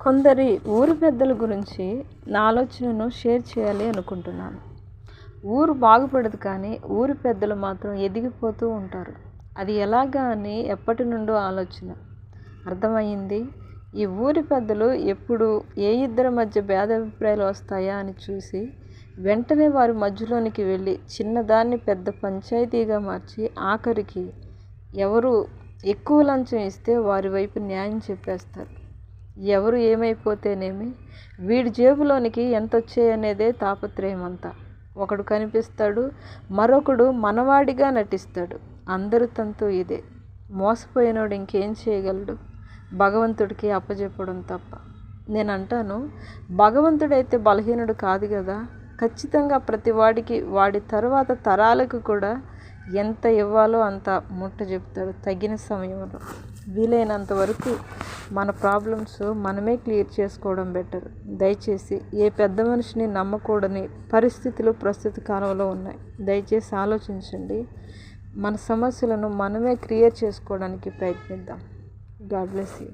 కొందరి ఊరు పెద్దల గురించి నా ఆలోచనను షేర్ చేయాలి అనుకుంటున్నాను. ఊరు బాగుపడదు కానీ ఊరి పెద్దలు మాత్రం ఎదిగిపోతూ ఉంటారు. అది ఎలాగా అని ఎప్పటి నుండో ఆలోచన. అర్థమైంది ఈ ఊరి పెద్దలు ఎప్పుడు ఏ ఇద్దరి మధ్య భేదాభిప్రాయాలు వస్తాయా అని చూసి వెంటనే వారి మధ్యలోనికి వెళ్ళి చిన్నదాన్ని పెద్ద పంచాయతీగా మార్చి ఆఖరికి ఎవరు ఎక్కువ లంచం ఇస్తే వారి వైపు న్యాయం చెప్పేస్తారు. ఎవరు ఏమైపోతేనేమి? వీడి జేబులోనికి ఎంత వచ్చాయనేదే తాపత్రయం అంతా ఒకడు కనిపిస్తాడు మరొకడు మనవాడిగా నటిస్తాడు. అందరి తంతు ఇదే. మోసపోయినోడు ఇంకేం చేయగలడు? భగవంతుడికి అప్పజెప్పడం తప్ప. నేను అంటాను భగవంతుడైతే బలహీనుడు కాదు కదా ఖచ్చితంగా ప్రతి వాడికి వాడి తర్వాత తరాలకు కూడా ఎంత ఇవ్వాలో అంత ముట్ట చెప్తాడు తగిన సమయంలో. వీలైనంత వరకు మన ప్రాబ్లమ్స్ మనమే క్లియర్ చేసుకోవడం బెటర్. దయచేసి ఏ పెద్ద మనిషిని నమ్మకూడని పరిస్థితులు ప్రస్తుత కాలంలో ఉన్నాయి. దయచేసి ఆలోచించండి. మన సమస్యలను మనమే క్లియర్ చేసుకోవడానికి ప్రయత్నిద్దాం. God bless you.